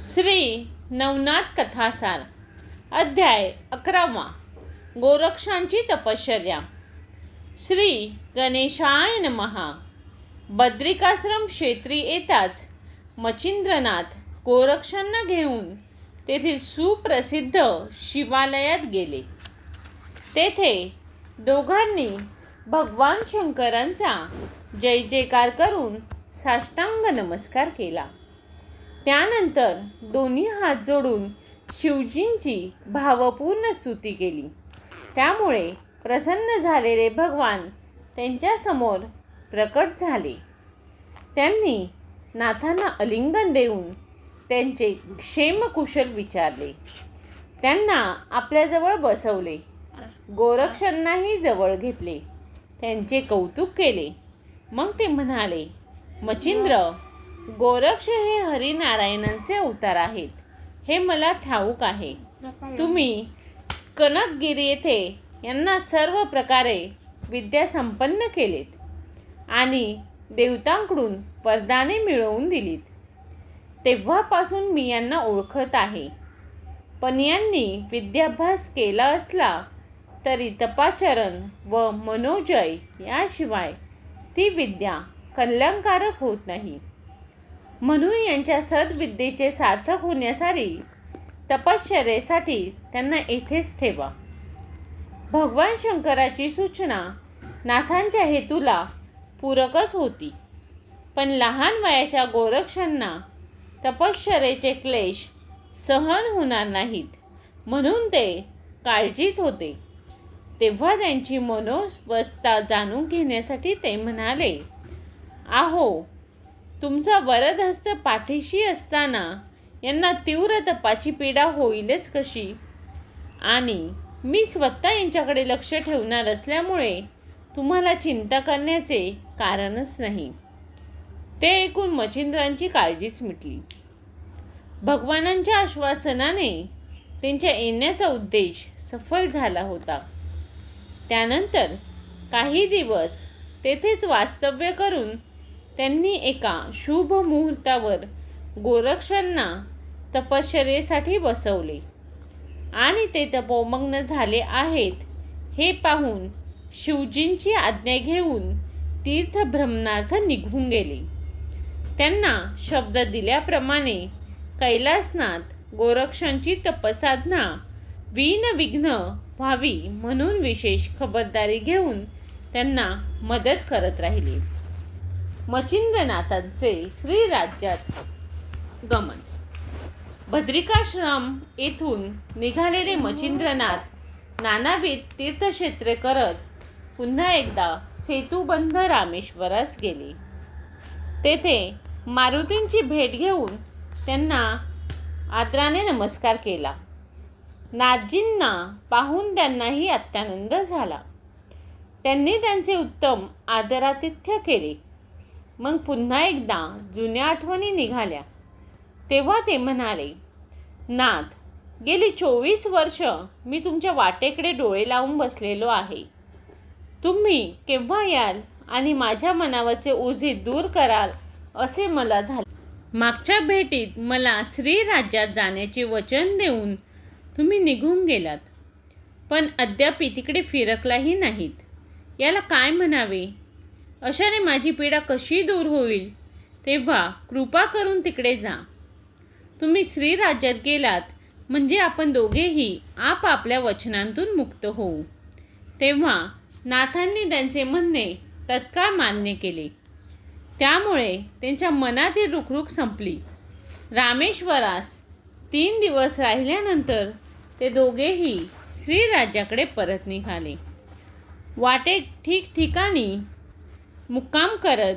श्री नवनाथ कथासार अध्याय अकरावा गोरक्षांची तपश्चर्या. श्री गणेशाय महा बद्रिकाश्रम क्षेत्री येताच मचिंद्रनाथ गोरक्षांना घेऊन तेथील सुप्रसिद्ध शिवालयात गेले. तेथे दोघांनी भगवान शंकरांचा जय जयकार करून साष्टांग नमस्कार केला. त्यानंतर दोन्ही हात जोडून शिवजींची भावपूर्ण स्तुती केली. त्यामुळे प्रसन्न झालेले भगवान त्यांच्यासमोर प्रकट झाले. त्यांनी नाथांना अलिंगन देऊन त्यांचे क्षेमकुशल विचारले. त्यांना आपल्याजवळ बसवले. गोरक्षांनाही जवळ घेतले. त्यांचे कौतुक केले. मग ते म्हणाले मचिंद्र गोरक्ष हे हरिनारायणांचे अवतार आहेत. हे मला ठाऊक आहे. तुम्ही कनकगिरी येथे यांना सर्व प्रकारे विद्या संपन्न केलीत आणि देवतांकडून वरदाने मिळवून दिलीत. तेव्हापासून मी यांना ओळखत आहे. पण यांनी विद्याभ्यास केला असला तरी तपाचरण व मनोजय याशिवाय ती विद्या कल्याणकारक होत नाही. म्हणून यांच्या सद्विद्येचे सार्थक होण्यासाठी तपश्चर्येसाठी त्यांना येथेच ठेवा. भगवान शंकराची सूचना नाथांच्या हेतूला पूरकच होती. पण लहान वयाच्या गोरक्षांना तपश्चर्येचे क्लेश सहन होणार नाहीत म्हणून ते काळजीत होते. तेव्हा त्यांची मनोवस्था जाणून घेण्यासाठी ते म्हणाले आहो तुमचा वरदहस्त पाठीशी असताना यांना तीव्र तपाची पीडा होईलच कशी? आणि मी स्वतः यांच्याकडे लक्ष ठेवणार असल्यामुळे तुम्हाला चिंता करण्याचे कारणच नाही. ते ऐकून मच्छिंद्रांची काळजीच मिटली. भगवानांच्या आश्वासनाने त्यांच्या येण्याचा उद्देश सफल झाला होता. त्यानंतर काही दिवस तेथेच वास्तव्य करून त्यांनी एका शुभ मुहूर्तावर गोरक्षांना तपश्चर्येसाठी बसवले. आणि ते तपोमग्न झाले आहेत. हे पाहून शिवजींची आज्ञा घेऊन तीर्थभ्रमणार्थ निघून गेले. त्यांना शब्द दिल्याप्रमाणे कैलासनाथ गोरक्षांची तपसाधना विनविघ्न व्हावी म्हणून विशेष खबरदारी घेऊन त्यांना मदत करत राहिले. मचिंद्रनाथांचे श्रीराज्यात गमन. भद्रिकाश्रम येथून निघालेले मचिंद्रनाथ नानाविध तीर्थक्षेत्रे करत पुन्हा एकदा सेतुबंध रामेश्वरास गेले. तेथे मारुतींची भेट घेऊन त्यांना आदराने नमस्कार केला. नाथजींना पाहून त्यांनाही अत्यानंद झाला. त्यांनी त्यांचे उत्तम आदरातिथ्य केले. मग पुन्हा एकदा जुन्या आठवणी निघाल्या. तेव्हा ते म्हणाले नाथ गेली चोवीस वर्ष मी तुमच्या वाटेकडे डोळे लावून बसलेलो आहे. तुम्ही केव्हा याल आणि माझ्या मनावरचे ओझे दूर कराल असे मला झाले. मागच्या भेटीत मला श्रीराज्यात जाण्याचे वचन देऊन तुम्ही निघून गेलात. पण अद्याप तिकडे फिरकलाही नाहीत. याला काय म्हणावे? अशाने माझी पीडा कशी दूर होईल? तेव्हा कृपा करून तिकडे जा. तुम्ही श्रीराज्यात गेलात म्हणजे आपण दोघेही आपापल्या वचनांतून मुक्त होऊ. तेव्हा नाथांनी त्यांचे म्हणणे तत्काळ मान्य केले. त्यामुळे त्यांच्या मनातील रुखरुख संपली. रामेश्वरास तीन दिवस राहिल्यानंतर ते दोघेही श्रीराज्याकडे परत निघाले. वाटेत ठिकठिकाणी मुक्काम करत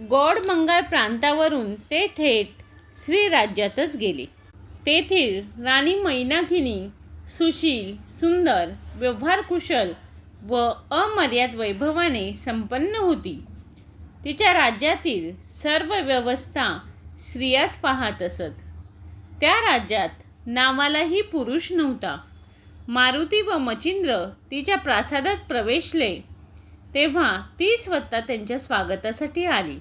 गौडमंगळ प्रांतावरून ते थेट श्रीराज्यातच गेले. तेथील राणी मैनाकिनी सुशील सुंदर व्यवहारकुशल व अमर्याद वैभवाने संपन्न होती. तिच्या राज्यातील सर्व व्यवस्था स्त्रियाच पाहत असत. त्या राज्यात नावालाही पुरुष नव्हता. मारुती व मचिंद्र तिच्या प्रासादात प्रवेशले. तेव्हा ती स्वतः त्यांच्या स्वागतासाठी आली.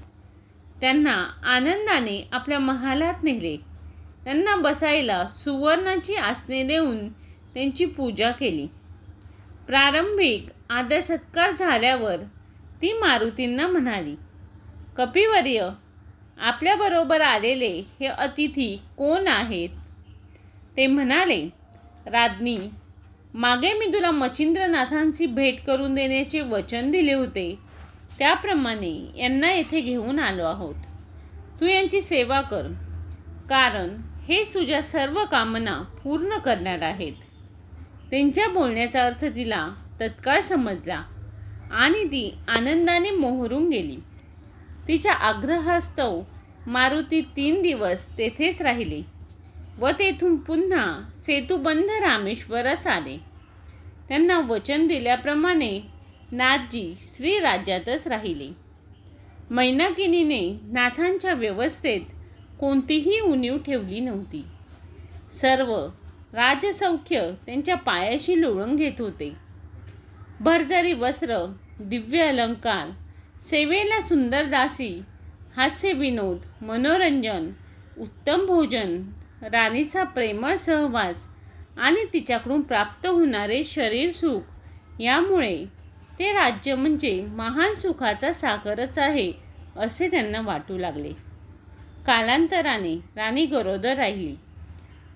त्यांना आनंदाने आपल्या महालात नेले. त्यांना बसायला सुवर्णाची आसने देऊन त्यांची पूजा केली. प्रारंभिक आदर सत्कार झाल्यावर ती मारुतींना म्हणाली कपिवर्य आपल्याबरोबर आलेले हे अतिथी कोण आहेत? ते म्हणाले राज्ञी मागे मी तुला मच्छिंद्रनाथांची भेट करून देण्याचे वचन दिले होते. त्याप्रमाणे यांना येथे घेऊन आलो आहोत. तू यांची सेवा कर कारण हेच तुझ्या सर्व कामना पूर्ण करणार आहेत. त्यांच्या बोलण्याचा अर्थ तिला तत्काळ समजला आणि ती आनंदाने मोहरून गेली. तिच्या आग्रहास्तव मारुती तीन दिवस तेथेच राहिली. व तेथून पुन्हा सेतुबंध रामेश्वरास आले त्यांना वचन दिल्याप्रमाणे नाथजी श्रीराज्यातच राहिले. मैनाकिनीने नाथांच्या व्यवस्थेत कोणतीही उणीव ठेवली नव्हती. सर्व राजसौख्य त्यांच्या पायाशी लोळून घेत होते. भरजरी वस्त्र दिव्य अलंकार सेवेला सुंदर दासी हास्य विनोद मनोरंजन उत्तम भोजन राणीचा प्रेमळ सहवास आणि तिच्याकडून प्राप्त होणारे शरीर सुख यामुळे ते राज्य म्हणजे महान सुखाचा सागरच आहे असे त्यांना वाटू लागले. कालांतराने राणी गरोदर राहिली.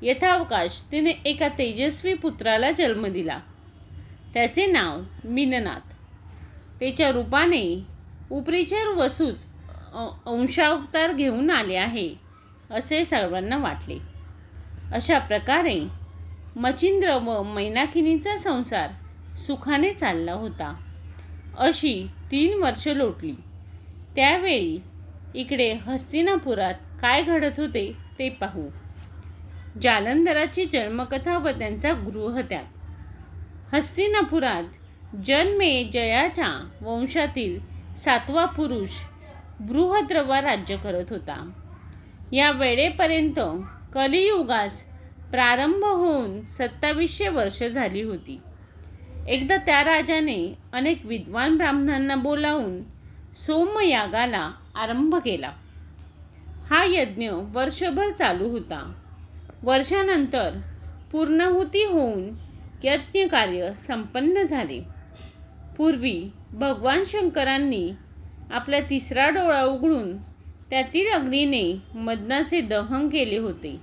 यथावकाश तिने एका तेजस्वी पुत्राला जन्म दिला. त्याचे नाव मिननाथ. त्याच्या रूपाने उपरीचर वसूच अंशावतार घेऊन आले आहे असे सर्वांना वाटले. अशा प्रकारे मचिंद्र व मैनाकिनीचा संसार सुखाने चालला होता. अशी तीन वर्ष लोटली. त्यावेळी इकडे हस्तिनापुरात काय घडत होते ते पाहू. जालंधराची जन्मकथा व त्यांचा गृहत्याग हस्तिनापुरात जन्मे जयाच्या वंशातील सातवा पुरुष बृहद्रवा राज्य करत होता. या वेळेपर्यंत कलियुगास प्रारंभ होऊन सत्तावीसशे वर्ष झाली होती. एकदा त्या राजाने अनेक विद्वान ब्राह्मणांना बोलावून सोमयागाला आरंभ केला. हा यज्ञ वर्षभर चालू होता. वर्षानंतर पूर्णाहुती होऊन यज्ञकार्य संपन्न झाले. पूर्वी भगवान शंकरांनी आपला तिसरा डोळा उघडून त्यातील अग्नीने मदनाचे दहन केले होते.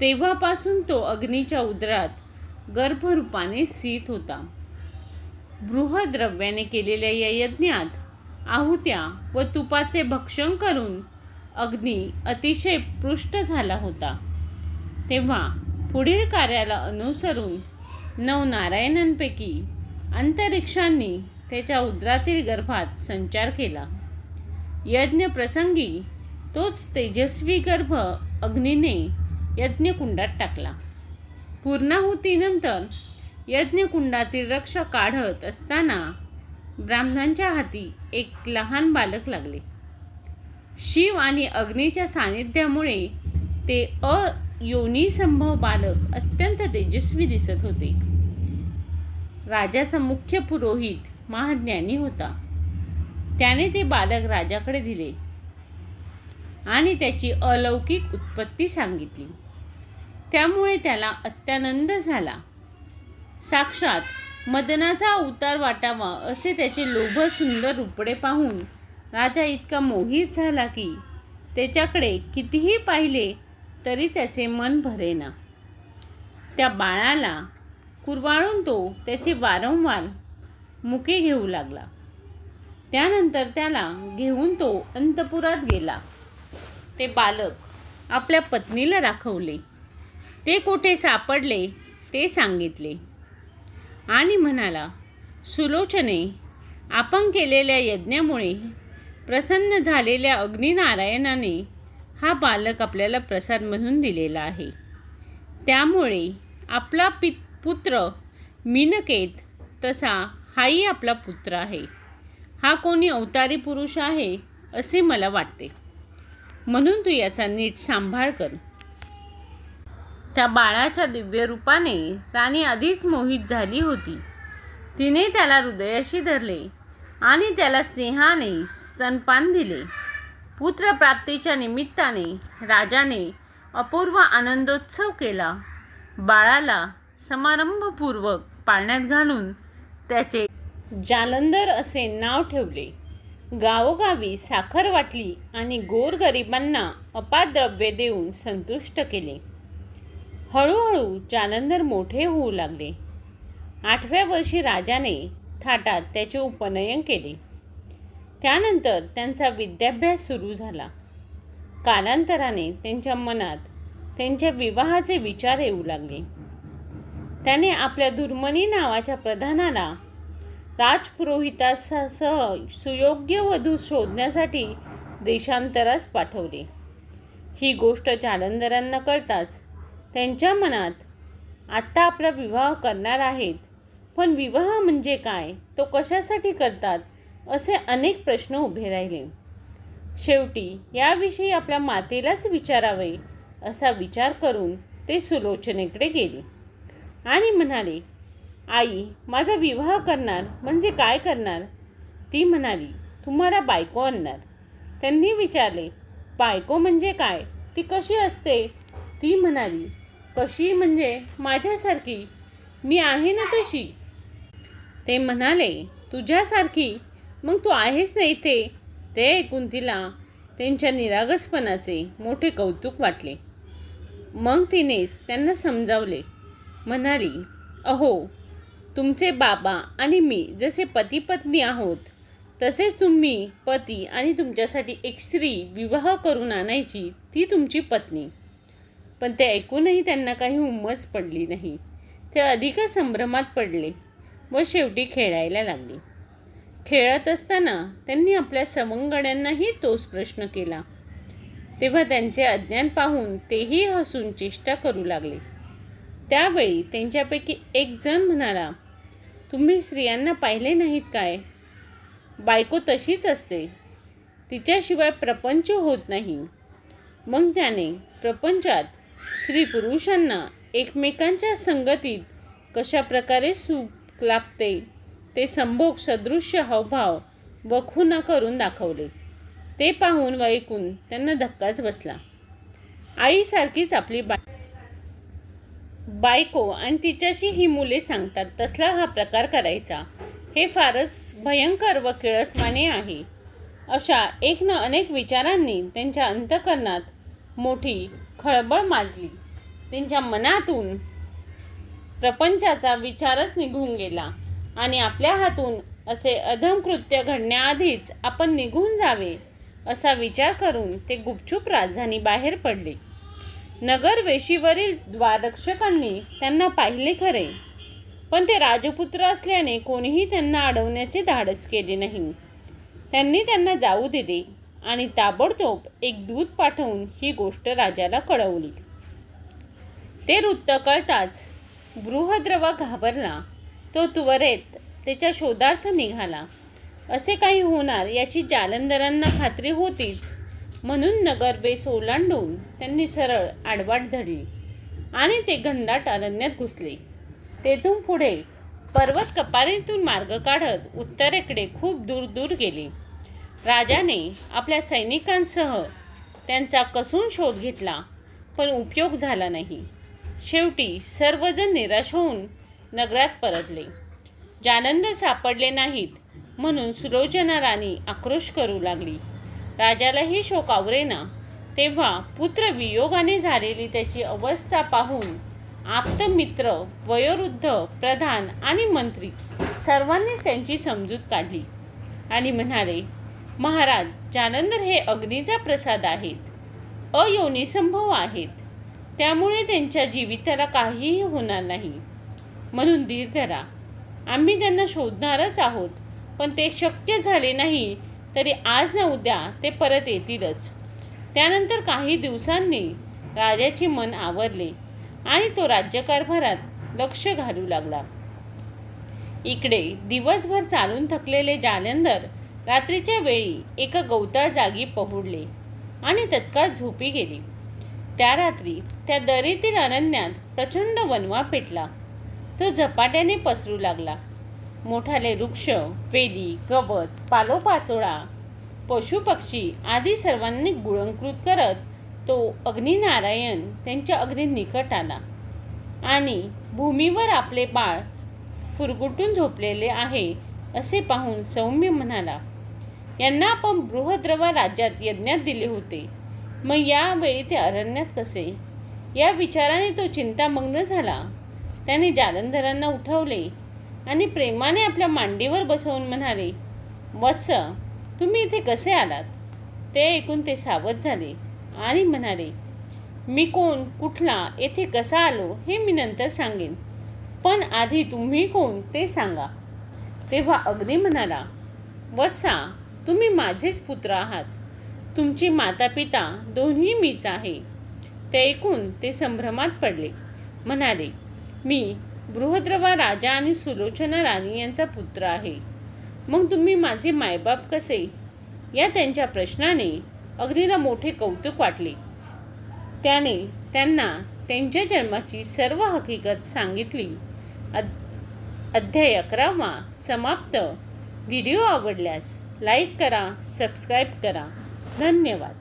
तेव्हापासून तो अग्नीच्या उदरात गर्भरूपाने स्थित होता. बृहद्रव्याने केलेल्या या यज्ञात आहुत्या व तुपाचे भक्षण करून अग्नी अतिशय पृष्ठ झाला होता. तेव्हा पुढील कार्याला अनुसरून नवनारायणांपैकी अंतरिक्षांनी त्याच्या उदरातील गर्भात संचार केला. यज्ञप्रसंगी तोच तेजस्वी गर्भ अग्नीने यज्ञकुंडात टाकला. पूर्णाहुतीनंतर यज्ञकुंडातील रक्ष काढत असताना ब्राह्मणांच्या हाती एक लहान बालक लागले. शिव आणि अग्नीच्या सानिध्यामुळे ते अयोनीसंभव बालक अत्यंत तेजस्वी दिसत होते. राजाचा मुख्य पुरोहित महाज्ञानी होता. त्याने ते बालक राजाकडे दिले आणि त्याची अलौकिक उत्पत्ती सांगितली. त्यामुळे त्याला अत्यानंद झाला. साक्षात मदनाचा अवतार वाटावा असे त्याचे लोभ सुंदर रुपडे पाहून राजा इतका मोहित झाला की त्याच्याकडे कितीही पाहिले तरी त्याचे मन भरेना. त्या बाळाला कुरवाळून तो त्याचे वारंवार मुके घेऊ लागला. त्यानंतर त्याला घेऊन तो अंतपुरात गेला. ते बालक आपल्या पत्नीला दाखवले ते कुठे सापडले ते सांगितले. आणि म्हणाला सुलोचने आपण केलेल्या यज्ञामुळे प्रसन्न झालेल्या अग्निनारायणाने हा बालक आपल्याला प्रसाद म्हणून दिलेला आहे. त्यामुळे आपला पि पुत्र मिनकेत तसा हाही आपला पुत्र आहे. हा कोणी अवतारी पुरुष आहे असे मला वाटते. म्हणून तू याचा नीट सांभाळ कर. त्या बाळाच्या दिव्य रूपाने राणी आधीच मोहित झाली होती. तिने त्याला हृदयाशी धरले आणि त्याला स्नेहाने स्तनपान दिले. पुत्रप्राप्तीच्या निमित्ताने राजाने अपूर्व आनंदोत्सव केला. बाळाला समारंभपूर्वक पाळण्यात घालून त्याचे जालंधर असे नाव ठेवले. गावोगावी साखर वाटली आणि गोरगरिबांना अपाद्रव्य देऊन संतुष्ट केले. हळूहळू जालंधर मोठे होऊ लागले. आठव्या वर्षी राजाने थाटात त्याचे उपनयन केले. त्यानंतर त्यांचा विद्याभ्यास सुरू झाला. कालांतराने त्यांच्या मनात त्यांच्या विवाहाचे विचार येऊ लागले. त्याने आपल्या दुर्मणी नावाच्या प्रधानाला राजपुरोहितासह सुयोग्य वधू शोधण्यासाठी देशांतरास पाठवले. ही गोष्ट जालंधरांना कळताच त्यांच्या मनात आत्ता आपला विवाह करणार आहेत पण विवाह म्हणजे काय तो कशासाठी करतात? असे अनेक प्रश्न उभे राहिले. शेवटी याविषयी आपल्या मातेलाच विचारावे असा विचार करून ते सुलोचनेकडे गेले आणि म्हणाले आई माझा विवाह करणार म्हणजे काय करणार? ती म्हणाली तुम्हाला बायको आणणार. त्यांनी विचारले बायको म्हणजे काय? ती कशी असते? ती म्हणाली कशी म्हणजे माझ्यासारखी. मी आहे ना तशी. ते म्हणाले तुझ्यासारखी? मग तू आहेस ना इथे? ते ऐकून तिला त्यांच्या निरागसपणाचे मोठे कौतुक वाटले. मग तिनेच त्यांना समजावले. म्हणाली अहो तुमचे बाबा आणि मी जसे पती पत्नी आहोत तसेच तुम्ही पती आणि तुमच्यासाठी एक स्त्री विवाह करून आणायची ती तुमची पत्नी. पण ते ऐकूनही त्यांना काही उमस पडली नाही. ते अधिकच संभ्रमात पडले व शेवटी खेळायला लागले. खेळत असताना त्यांनी आपल्या सवंगड्यांनाही तोच प्रश्न केला. तेव्हा त्यांचे अज्ञान पाहून तेही हसून चेष्टा करू लागले. त्यावेळी त्यांच्यापैकी एक जण म्हणाला तुम्ही स्त्रियांना पाहिले नाहीत काय? बायको तशीच असते. तिच्याशिवाय प्रपंच होत नाही. मग त्याने प्रपंचात स्त्री पुरुषांना एकमेकांच्या संगतीत कशा प्रकारे सुख लाभते ते संभोग सदृश्य हावभाव व खुना करून दाखवले. ते पाहून व ऐकून त्यांना धक्काच बसला. आईसारखीच आपली बाय बायको आणि तिच्याशी ही मुले सांगतात तसला हा प्रकार करायचा. हे फारच भयंकर व किळसवाने आहे. अशा एक ना अनेक विचारांनी त्यांच्या अंतकरणात मोठी खळबळ माजली. त्यांच्या मनातून प्रपंचाचा विचारच निघून गेला आणि आपल्या हातून असे अधमकृत्य घडण्याआधीच आपण निघून जावे असा विचार करून ते गुपचूप राजधानी बाहेर पडले. नगरवेशीवरील द्वारक्षकांनी द्वाररक्षकांनी त्यांना पाहिले खरे. पण ते राजपुत्र असल्याने कोणीही त्यांना अडवण्याचे धाडस केले नाही. त्यांनी त्यांना जाऊ दिले आणि ताबडतोब एक दूत पाठवून ही गोष्ट राजाला कळवली. ते वृत्त कळताच बृहद्रवा घाबरला. तो त्वरेत त्याच्या शोधार्थ निघाला. असे काही होणार याची जालंधरांना खात्री होतीच. म्हणून नगरबेस ओलांडून त्यांनी सरळ आडवाट धरली आणि ते घनदाट अरण्यात घुसले. तेथून पुढे पर्वत कपारीतून मार्ग काढत उत्तरेकडे खूप दूर दूर गेले. राजाने आपल्या सैनिकांसह त्यांचा कसून शोध घेतला पण उपयोग झाला नाही. शेवटी सर्वजण निराश होऊन नगरात परतले. जालंधर सापडले नाहीत म्हणून सुलोचना राणी आक्रोश करू लागली. राजालाही शोक आवरेना. तेव्हा पुत्र वियोगाने झालेली त्याची अवस्था पाहून आप्तमित्र वयोवृद्ध प्रधान आणि मंत्री सर्वांनीच त्यांची समजूत काढली. आणि म्हणाले महाराज जालंधर हे अग्नीचा प्रसाद आहेत. अयोनिसंभव आहेत. त्यामुळे त्यांच्या जीविताला काहीही होणार नाही. म्हणून धीर धरा. आम्ही त्यांना शोधणारच आहोत पण ते शक्य झाले नाही तरी आज ना उद्या ते परत येतीलच. त्यानंतर काही दिवसांनी राजाचे मन आवरले आणि तो राज्यकारभारात लक्ष घालू लागला. इकडे दिवसभर चालून थकलेले जालंधर रात्रीच्या वेळी एका गवताळ जागी पहुडले आणि तत्काळ झोपी गेली. त्या रात्री त्या दरीतील अरण्यात प्रचंड वनवा पेटला. तो झपाट्याने पसरू लागला. मोठाले वृक्ष वेली गवत पालोपाचोळा पशुपक्षी आदी सर्वांनी गुळंकृत करत तो अग्निनारायण त्यांच्या अगदी निकट आला. आणि भूमीवर आपले बाळ फुरगुटून झोपलेले आहे असे पाहून सौम्य म्हणाला यांना आपण बृहद्रव राज्यात यज्ञात दिले होते. मग यावेळी ते अरण्यात कसे? या विचाराने तो चिंतामग्न झाला. त्याने जालंधरांना उठवले. आणि प्रेमाने आपल्या मांडीवर बसवून म्हणाले वत्स तुम्ही इथे कसे आलात? ते ऐकून ते सावध झाले आणि म्हणाले मी कोण कुठला येथे कसा आलो हे मी नंतर सांगेन. पण आधी तुम्ही कोण ते सांगा. तेव्हा अग्नी म्हणाला वत्सा तुम्ही माझेच पुत्र आहात. तुमची माता पिता दोन्ही मीच आहे. ते ऐकून ते संभ्रमात पडले. म्हणाले मी बृहद्रवा राजा आणि सुलोचना राणी यांचा पुत्र आहे. मग तुम्ही माझे मायबाप कसे? या त्यांच्या प्रश्नाने अग्नीला मोठे कौतुक वाटले. त्याने त्यांना त्यांच्या जन्माची सर्व हकीकत सांगितली. अध्याय अकरावा समाप्त. व्हिडिओ आवडल्यास लाईक करा सबस्क्राईब करा. धन्यवाद.